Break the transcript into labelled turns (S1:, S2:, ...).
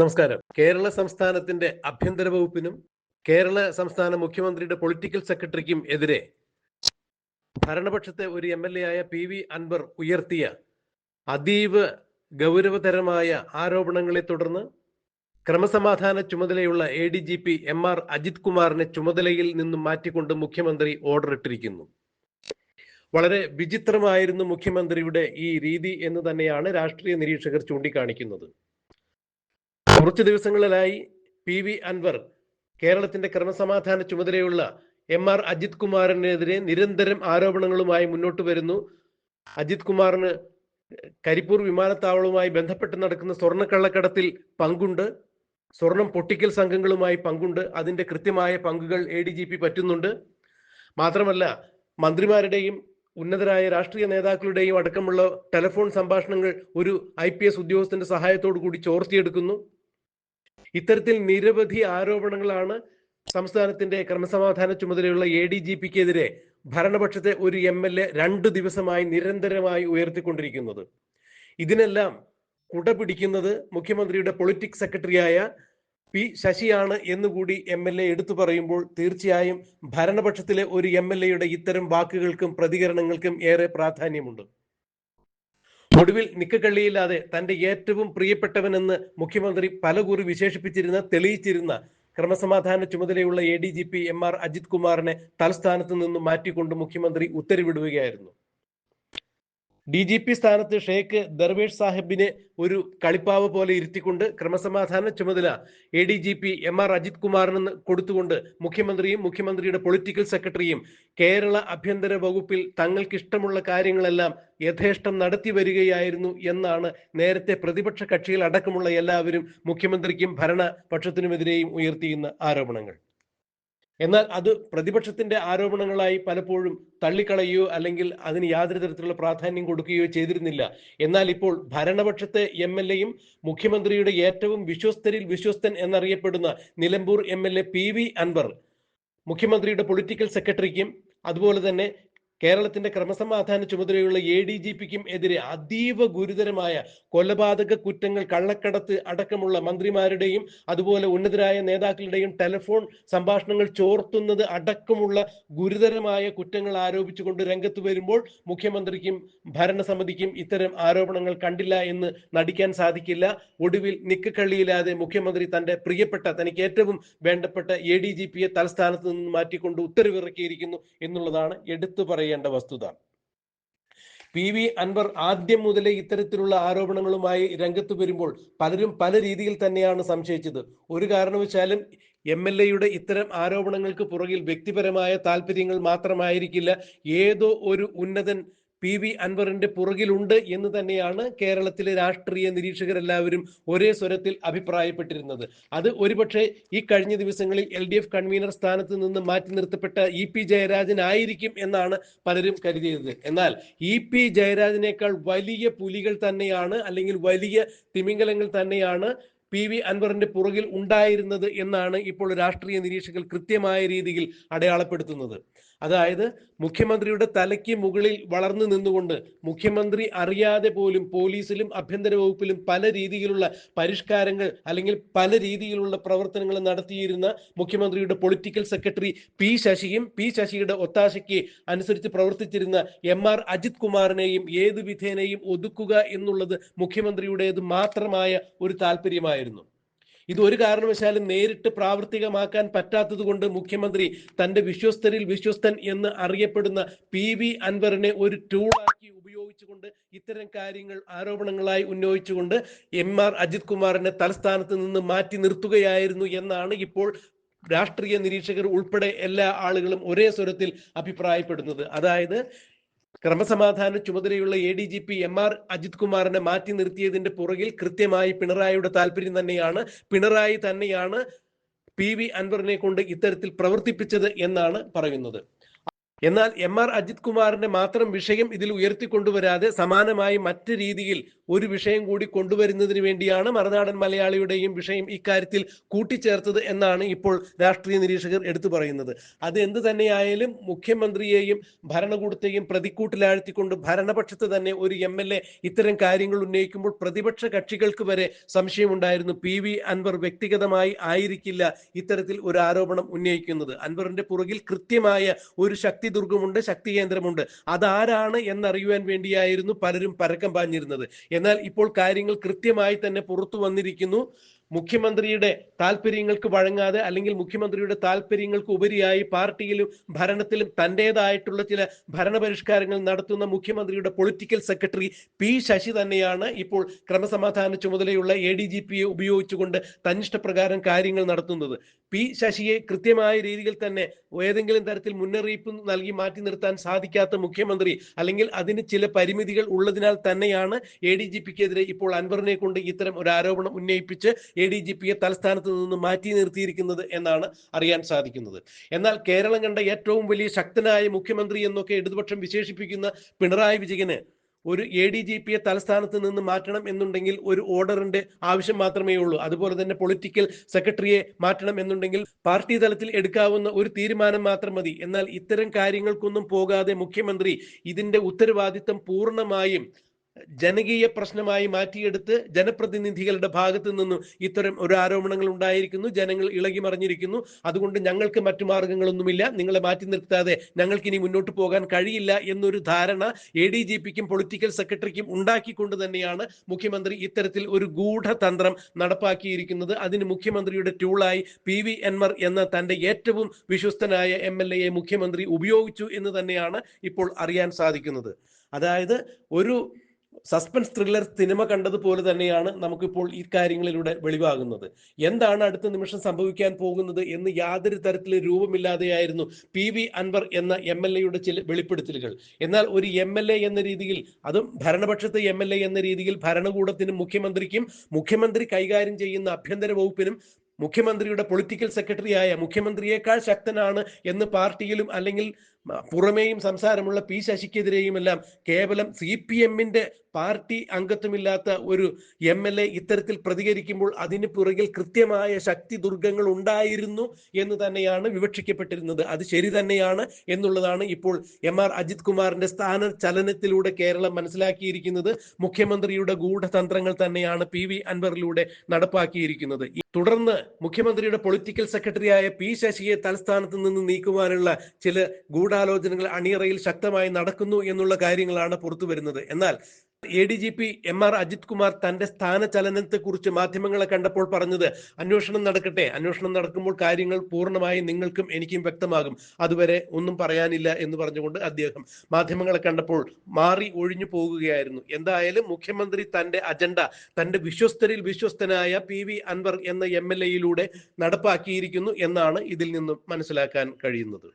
S1: നമസ്കാരം. കേരള സംസ്ഥാനത്തിന്റെ ആഭ്യന്തര വകുപ്പിനും കേരള സംസ്ഥാന മുഖ്യമന്ത്രിയുടെ പൊളിറ്റിക്കൽ സെക്രട്ടറിക്കും എതിരെ ഭരണപക്ഷത്തെ ഒരു എം എൽ എ ആയ പി വി അൻവർ ഉയർത്തിയ അതീവ ഗൗരവതരമായ ആരോപണങ്ങളെ തുടർന്ന് ക്രമസമാധാന ചുമതലയുള്ള A D G P M R Ajith കുമാറിനെ ചുമതലയിൽ നിന്നും മാറ്റിക്കൊണ്ട് മുഖ്യമന്ത്രി ഓർഡർ ഇട്ടിരിക്കുന്നു. വളരെ വിചിത്രമായിരുന്നു മുഖ്യമന്ത്രിയുടെ ഈ രീതി എന്ന് തന്നെയാണ് രാഷ്ട്രീയ നിരീക്ഷകർ ചൂണ്ടിക്കാണിക്കുന്നത്. കുറച്ചു ദിവസങ്ങളിലായി പി വി അൻവർ കേരളത്തിന്റെ ക്രമസമാധാന ചുമതലയുള്ള എം ആർ അജിത് കുമാറിനെതിരെ നിരന്തരം ആരോപണങ്ങളുമായി മുന്നോട്ട് വരുന്നു. അജിത് കുമാറിന് കരിപ്പൂർ വിമാനത്താവളവുമായി ബന്ധപ്പെട്ട് നടക്കുന്ന സ്വർണക്കള്ളക്കടത്തിൽ പങ്കുണ്ട്. സ്വർണം പൊട്ടിക്കൽ സംഘങ്ങളുമായി പങ്കുണ്ട്. അതിന്റെ കൃത്യമായ പങ്കുകൾ എ ഡി ജി പി പറ്റുന്നുണ്ട്. മാത്രമല്ല മന്ത്രിമാരുടെയും ഉന്നതരായ രാഷ്ട്രീയ നേതാക്കളുടെയും അടക്കമുള്ള ടെലിഫോൺ സംഭാഷണങ്ങൾ ഒരു ഐ പി എസ് ഉദ്യോഗസ്ഥന്റെ സഹായത്തോടു കൂടി ചോർത്തിയെടുക്കുന്നു. ഇത്തരത്തിൽ നിരവധി ആരോപണങ്ങളാണ് സംസ്ഥാനത്തിന്റെ ക്രമസമാധാന ചുമതലയുള്ള എ ഡി ജി പിക്കെതിരെ ഭരണപക്ഷത്തെ ഒരു എം എൽ എ രണ്ടു ദിവസമായി നിരന്തരമായി ഉയർത്തിക്കൊണ്ടിരിക്കുന്നത്. ഇതിനെല്ലാം കുട പിടിക്കുന്നത് മുഖ്യമന്ത്രിയുടെ പൊളിറ്റിക്സ് സെക്രട്ടറിയായ പി ശശിയാണ് എന്നുകൂടി എം എൽ എ എടുത്തു പറയുമ്പോൾ തീർച്ചയായും ഭരണപക്ഷത്തിലെ ഒരു എം എൽ എയുടെ ഇത്തരം വാക്കുകൾക്കും പ്രതികരണങ്ങൾക്കും ഏറെ പ്രാധാന്യമുണ്ട്. ഒടുവിൽ നിക്കക്കള്ളിയില്ലാതെ തന്റെ ഏറ്റവും പ്രിയപ്പെട്ടവനെന്ന് മുഖ്യമന്ത്രി പലകുറി വിശേഷിപ്പിച്ചിരുന്ന തെളിയിച്ചിരുന്ന ക്രമസമാധാന ചുമതലയുള്ള A D G P M R Ajith കുമാറിനെ തലസ്ഥാനത്ത് നിന്ന് മാറ്റിക്കൊണ്ട് മുഖ്യമന്ത്രി ഉത്തരവിടുകയായിരുന്നു. ഡി ജി പി സ്ഥാനത്ത് ഷെയ്ഖ് ദർവേഷ് സാഹിബിനെ ഒരു കളിപ്പാവ് പോലെ ഇരുത്തിക്കൊണ്ട് ക്രമസമാധാന ചുമതല A D G P M R Ajith കുമാറിന് കൊടുത്തുകൊണ്ട് മുഖ്യമന്ത്രിയും മുഖ്യമന്ത്രിയുടെ പൊളിറ്റിക്കൽ സെക്രട്ടറിയും കേരള ആഭ്യന്തര വകുപ്പിൽ തങ്ങൾക്ക് ഇഷ്ടമുള്ള കാര്യങ്ങളെല്ലാം യഥേഷ്ടം നടത്തി വരികയായിരുന്നു എന്നാണ് നേരത്തെ പ്രതിപക്ഷ കക്ഷികൾ അടക്കമുള്ള എല്ലാവരും മുഖ്യമന്ത്രിക്കും ഭരണപക്ഷത്തിനുമെതിരെയും ഉയർത്തിയിരുന്ന ആരോപണങ്ങൾ. എന്നാൽ അത് പ്രതിപക്ഷത്തിന്റെ ആരോപണങ്ങളായി പലപ്പോഴും തള്ളിക്കളയുകയോ അല്ലെങ്കിൽ അതിന് യാതൊരു തരത്തിലുള്ള പ്രാധാന്യം കൊടുക്കുകയോ ചെയ്തിരുന്നില്ല. എന്നാൽ ഇപ്പോൾ ഭരണപക്ഷത്തെ എം എൽ എയും മുഖ്യമന്ത്രിയുടെ ഏറ്റവും വിശ്വസ്തരിൽ വിശ്വസ്തൻ എന്നറിയപ്പെടുന്ന Nilambur M L A P V Anwar മുഖ്യമന്ത്രിയുടെ പൊളിറ്റിക്കൽ സെക്രട്ടറിക്കും അതുപോലെ തന്നെ കേരളത്തിന്റെ ക്രമസമാധാന ചുമതലയുള്ള എ ഡി ജി പിക്കും എതിരെ അതീവ ഗുരുതരമായ കൊലപാതക കുറ്റങ്ങൾ കള്ളക്കടത്ത് അടക്കമുള്ള മന്ത്രിമാരുടെയും അതുപോലെ ഉന്നതരായ നേതാക്കളുടെയും ടെലിഫോൺ സംഭാഷണങ്ങൾ ചോർത്തുന്നത് അടക്കമുള്ള ഗുരുതരമായ കുറ്റങ്ങൾ ആരോപിച്ചുകൊണ്ട് രംഗത്ത് വരുമ്പോൾ മുഖ്യമന്ത്രിക്കും ഭരണസമിതിക്കും ഇത്തരം ആരോപണങ്ങൾ കണ്ടില്ല എന്ന് നടിക്കാൻ സാധിക്കില്ല. ഒടുവിൽ നിക്കക്കള്ളിയില്ലാതെ മുഖ്യമന്ത്രി തന്റെ പ്രിയപ്പെട്ട തനിക്ക് ഏറ്റവും വേണ്ടപ്പെട്ട എ ഡി ജി പിയെ തലസ്ഥാനത്ത് നിന്ന് മാറ്റിക്കൊണ്ട് ഉത്തരവിറക്കിയിരിക്കുന്നു എന്നുള്ളതാണ് എടുത്തു പറയേണ്ട വസ്തുത പി വി അൻവർ ആദ്യം മുതലേ ഇത്തരത്തിലുള്ള ആരോപണങ്ങളുമായി രംഗത്ത് വരുമ്പോൾ പലരും പല രീതിയിൽ തന്നെയാണ് സംശയിച്ചത്. ഒരു കാരണവശാലും എം എൽ എയുടെ ഇത്തരം ആരോപണങ്ങൾക്ക് പുറകിൽ വ്യക്തിപരമായ താല്പര്യങ്ങൾ മാത്രമായിരിക്കില്ല. ഏതോ ഒരു ഉന്നതൻ പി വി അൻവറിന്റെ പുറകിലുണ്ട് എന്ന് തന്നെയാണ് കേരളത്തിലെ രാഷ്ട്രീയ നിരീക്ഷകരെല്ലാവരും ഒരേ സ്വരത്തിൽ അഭിപ്രായപ്പെട്ടിരുന്നത്. അത് ഒരുപക്ഷെ ഈ കഴിഞ്ഞ ദിവസങ്ങളിൽ എൽ ഡി എഫ് കൺവീനർ സ്ഥാനത്ത് നിന്ന് മാറ്റി നിർത്തപ്പെട്ട ഇ പി ജയരാജൻ ആയിരിക്കും എന്നാണ് പലരും കരുതിയത്. എന്നാൽ ഇ പി ജയരാജനേക്കാൾ വലിയ പുലികൾ തന്നെയാണ് അല്ലെങ്കിൽ വലിയ തിമിംഗലങ്ങൾ തന്നെയാണ് പി വി അൻവറിന്റെ പുറകിൽ ഉണ്ടായിരുന്നത് എന്നാണ് ഇപ്പോൾ രാഷ്ട്രീയ നിരീക്ഷകർ കൃത്യമായ രീതിയിൽ അടയാളപ്പെടുത്തുന്നത്. അതായത് മുഖ്യമന്ത്രിയുടെ തലയ്ക്ക് മുകളിൽ വളർന്നു നിന്നുകൊണ്ട് മുഖ്യമന്ത്രി അറിയാതെ പോലും പോലീസിലും ആഭ്യന്തര വകുപ്പിലും പല രീതിയിലുള്ള പരിഷ്കാരങ്ങൾ അല്ലെങ്കിൽ പല രീതിയിലുള്ള പ്രവർത്തനങ്ങൾ നടത്തിയിരുന്ന മുഖ്യമന്ത്രിയുടെ പൊളിറ്റിക്കൽ സെക്രട്ടറി പി ശശിയും പി ശശിയുടെ ഒത്താശയ്ക്ക് അനുസരിച്ച് പ്രവർത്തിച്ചിരുന്ന എം ആർ അജിത് കുമാറിനെയും ഏത് വിധേനയും ഒതുക്കുക എന്നുള്ളത് മുഖ്യമന്ത്രിയുടേത് മാത്രമായ ഒരു താല്പര്യമായിരുന്നു. ഇത് ഒരു കാരണവശാലും നേരിട്ട് പ്രാവർത്തികമാക്കാൻ പറ്റാത്തത് കൊണ്ട് മുഖ്യമന്ത്രി തന്റെ വിശ്വസ്തരിൽ വിശ്വസ്തൻ എന്ന് അറിയപ്പെടുന്ന പി വി അൻവറിനെ ഒരു ടൂളാക്കി ഉപയോഗിച്ചുകൊണ്ട് ഇത്തരം കാര്യങ്ങൾ ആരോപണങ്ങളായി ഉന്നയിച്ചുകൊണ്ട് എം ആർ അജിത് കുമാറിനെ തലസ്ഥാനത്ത് നിന്ന് മാറ്റി നിർത്തുകയായിരുന്നു എന്നാണ് ഇപ്പോൾ രാഷ്ട്രീയ നിരീക്ഷകർ ഉൾപ്പെടെ എല്ലാ ആളുകളും ഒരേ സ്വരത്തിൽ അഭിപ്രായപ്പെടുന്നത്. അതായത് ക്രമസമാധാന ചുമതലയുള്ള A D G P M R Ajith കുമാറിനെ മാറ്റി നിർത്തിയതിന്റെ പുറകിൽ കൃത്യമായി പിണറായിയുടെ താല്പര്യം തന്നെയാണ്. പിണറായി തന്നെയാണ് പി വി അൻവറിനെ കൊണ്ട് ഇത്തരത്തിൽ പ്രവർത്തിപ്പിച്ചത് എന്നാണ് പറയുന്നത്. എന്നാൽ എം ആർ അജിത് കുമാറിന്റെ മാത്രം വിഷയം ഇതിൽ ഉയർത്തിക്കൊണ്ടുവരാതെ സമാനമായി മറ്റ് രീതിയിൽ ഒരു വിഷയം കൂടി കൊണ്ടുവരുന്നതിന് വേണ്ടിയാണ് മറുനാടൻ മലയാളിയുടെയും വിഷയം ഇക്കാര്യത്തിൽ കൂട്ടിച്ചേർത്തത് എന്നാണ് ഇപ്പോൾ രാഷ്ട്രീയ നിരീക്ഷകർ എടുത്തു പറയുന്നത്. അത് എന്ത് തന്നെയായാലും മുഖ്യമന്ത്രിയെയും ഭരണകൂടത്തെയും പ്രതിക്കൂട്ടിലാഴ്ത്തിക്കൊണ്ട് ഭരണപക്ഷത്ത് തന്നെ ഒരു എം എൽ എ ഇത്തരം കാര്യങ്ങൾ ഉന്നയിക്കുമ്പോൾ പ്രതിപക്ഷ കക്ഷികൾക്ക് വരെ സംശയമുണ്ടായിരുന്നു. പി വി അൻവർ വ്യക്തിഗതമായി ആയിരിക്കില്ല ഇത്തരത്തിൽ ഒരു ആരോപണം ഉന്നയിക്കുന്നത്. അൻവറിന്റെ പുറകിൽ കൃത്യമായ ഒരു ശക്തി ദുർഗമുണ്ട് ശക്തി കേന്ദ്രമുണ്ട്. അതാരാണ് എന്നറിയുവാൻ വേണ്ടിയായിരുന്നു പലരും പരക്കം പാഞ്ഞിരുന്നത്. എന്നാൽ ഇപ്പോൾ കാര്യങ്ങൾ കൃത്യമായി തന്നെ പുറത്തു വന്നിരിക്കുന്നു. മുഖ്യമന്ത്രിയുടെ താല്പര്യങ്ങൾക്ക് വഴങ്ങാതെ അല്ലെങ്കിൽ മുഖ്യമന്ത്രിയുടെ താല്പര്യങ്ങൾക്ക് ഉപരിയായി പാർട്ടിയിലും ഭരണത്തിലും തന്റെതായിട്ടുള്ള ചില ഭരണപരിഷ്കാരങ്ങൾ നടത്തുന്ന മുഖ്യമന്ത്രിയുടെ പൊളിറ്റിക്കൽ സെക്രട്ടറി പി ശശി തന്നെയാണ് ഇപ്പോൾ ക്രമസമാധാന ചുമതലയുള്ള എ ഡി ജി പിയെ ഉപയോഗിച്ചുകൊണ്ട് തന്നിഷ്ടപ്രകാരം കാര്യങ്ങൾ നടത്തുന്നത്. പി ശശിയെ കൃത്യമായ രീതിയിൽ തന്നെ ഏതെങ്കിലും തരത്തിൽ മുന്നറിയിപ്പ് നൽകി മാറ്റി നിർത്താൻ സാധിക്കാത്ത മുഖ്യമന്ത്രി അല്ലെങ്കിൽ അതിന് ചില പരിമിതികൾ ഉള്ളതിനാൽ തന്നെയാണ് എ ഡി ജി പിക്കെതിരെ ഇപ്പോൾ അൻവറിനെ കൊണ്ട് ഇത്തരം ഒരു ആരോപണം ഉന്നയിപ്പിച്ച് എ ഡി ജി പിയെ തലസ്ഥാനത്ത് നിന്ന് മാറ്റി നിർത്തിയിരിക്കുന്നത് എന്നാണ് അറിയാൻ സാധിക്കുന്നത്. എന്നാൽ കേരളം കണ്ട ഏറ്റവും വലിയ ശക്തനായ മുഖ്യമന്ത്രി എന്നൊക്കെ ഇടതുപക്ഷം വിശേഷിപ്പിക്കുന്ന പിണറായി വിജയന് ഒരു എ ഡി ജി പിയെ തലസ്ഥാനത്ത് നിന്ന് മാറ്റണം എന്നുണ്ടെങ്കിൽ ഒരു ഓർഡറിന്റെ ആവശ്യം മാത്രമേ ഉള്ളൂ. അതുപോലെ തന്നെ പൊളിറ്റിക്കൽ സെക്രട്ടറിയെ മാറ്റണം എന്നുണ്ടെങ്കിൽ പാർട്ടി തലത്തിൽ എടുക്കാവുന്ന ഒരു തീരുമാനം മാത്രം മതി. എന്നാൽ ഇത്തരം കാര്യങ്ങൾക്കൊന്നും പോകാതെ മുഖ്യമന്ത്രി ഇതിന്റെ ഉത്തരവാദിത്തം പൂർണമായും ജനകീയ പ്രശ്നമായി മാറ്റിയെടുത്ത് ജനപ്രതിനിധികളുടെ ഭാഗത്ത് നിന്നും ഇത്തരം ഒരു ആരോപണങ്ങൾ ഉണ്ടായിരിക്കുന്നു. ജനങ്ങൾ ഇളകി മറിഞ്ഞിരിക്കുന്നു. അതുകൊണ്ട് ഞങ്ങൾക്ക് മറ്റു മാർഗങ്ങളൊന്നുമില്ല. നിങ്ങളെ മാറ്റി നിർത്താതെ ഞങ്ങൾക്ക് ഇനി മുന്നോട്ട് പോകാൻ കഴിയില്ല എന്നൊരു ധാരണ എ ഡി ജി പിക്കും പൊളിറ്റിക്കൽ സെക്രട്ടറിക്കും ഉണ്ടാക്കിക്കൊണ്ട് തന്നെയാണ് മുഖ്യമന്ത്രി ഇത്തരത്തിൽ ഒരു ഗൂഢതന്ത്രം നടപ്പാക്കിയിരിക്കുന്നത്. അതിന് മുഖ്യമന്ത്രിയുടെ ടൂളായി പി വി എൻമർ എന്ന തന്റെ ഏറ്റവും വിശ്വസ്തനായ എം എൽ എയെ മുഖ്യമന്ത്രി ഉപയോഗിച്ചു എന്ന് തന്നെയാണ് ഇപ്പോൾ അറിയാൻ സാധിക്കുന്നത്. അതായത് ഒരു സസ്പെൻസ് ത്രില്ലർ സിനിമ കണ്ടതുപോലെ തന്നെയാണ് നമുക്കിപ്പോൾ ഈ കാര്യങ്ങളിലൂടെ വെളിവാകുന്നത്. എന്താണ് അടുത്ത നിമിഷം സംഭവിക്കാൻ പോകുന്നത് എന്ന് യാതൊരു തരത്തിലും രൂപമില്ലാതെയായിരുന്നു പി വി അൻവർ എന്ന എം എൽ എയുടെ ചില വെളിപ്പെടുത്തലുകൾ. എന്നാൽ ഒരു എം എൽ എ എന്ന രീതിയിൽ അതും ഭരണപക്ഷത്തെ എം എൽ എ എന്ന രീതിയിൽ ഭരണകൂടത്തിനും മുഖ്യമന്ത്രിക്കും മുഖ്യമന്ത്രി കൈകാര്യം ചെയ്യുന്ന ആഭ്യന്തര വകുപ്പിനും മുഖ്യമന്ത്രിയുടെ പൊളിറ്റിക്കൽ സെക്രട്ടറിയായ മുഖ്യമന്ത്രിയേക്കാൾ ശക്തനാണ് എന്ന് പാർട്ടിയിലും അല്ലെങ്കിൽ പുറമേയും സംസാരമുള്ള പി ശശിക്കെതിരെയും എല്ലാം കേവലം സി പി എമ്മിന്റെ പാർട്ടി അംഗത്വമില്ലാത്ത ഒരു എം എൽ എ ഇത്തരത്തിൽ പ്രതികരിക്കുമ്പോൾ അതിന് പുറകിൽ കൃത്യമായ ശക്തി ദുർഗങ്ങൾ ഉണ്ടായിരുന്നു എന്ന് തന്നെയാണ് വിവക്ഷിക്കപ്പെട്ടിരുന്നത്. അത് ശരി തന്നെയാണ് എന്നുള്ളതാണ് ഇപ്പോൾ എം ആർ അജിത് കുമാറിന്റെ സ്ഥാന ചലനത്തിലൂടെ കേരളം മനസ്സിലാക്കിയിരിക്കുന്നത്. മുഖ്യമന്ത്രിയുടെ ഗൂഢതന്ത്രങ്ങൾ തന്നെയാണ് പി വി അൻവറിലൂടെ നടപ്പാക്കിയിരിക്കുന്നത്. തുടർന്ന് മുഖ്യമന്ത്രിയുടെ പൊളിറ്റിക്കൽ സെക്രട്ടറിയായ പി ശശിയെ തലസ്ഥാനത്ത് നിന്ന് നീക്കുവാനുള്ള ചില ഗൂഢാലോചനകൾ അണിയറയിൽ ശക്തമായി നടക്കുന്നു എന്നുള്ള കാര്യങ്ങളാണ് പുറത്തു വരുന്നത്. എന്നാൽ A D G P M R Ajith Kumar തന്റെ സ്ഥാനചലനത്തെ കുറിച്ച് മാധ്യമങ്ങളെ കണ്ടപ്പോൾ പറഞ്ഞത് അന്വേഷണം നടക്കട്ടെ അന്വേഷണം നടക്കുമ്പോൾ കാര്യങ്ങൾ പൂർണമായി നിങ്ങൾക്കും എനിക്കും വ്യക്തമാകും. അതുവരെ ഒന്നും പറയാനില്ല എന്ന് പറഞ്ഞുകൊണ്ട് അദ്ദേഹം മാധ്യമങ്ങളെ കണ്ടപ്പോൾ മാറി ഒഴിഞ്ഞു പോകുകയായിരുന്നു. എന്തായാലും മുഖ്യമന്ത്രി തന്റെ അജണ്ട തന്റെ വിശ്വസ്തരിൽ വിശ്വസ്തനായ പി വി അൻവർ എന്ന എം എൽ എയിലൂടെ നടപ്പാക്കിയിരിക്കുന്നു എന്നാണ് ഇതിൽ നിന്നും മനസ്സിലാക്കാൻ കഴിയുന്നത്.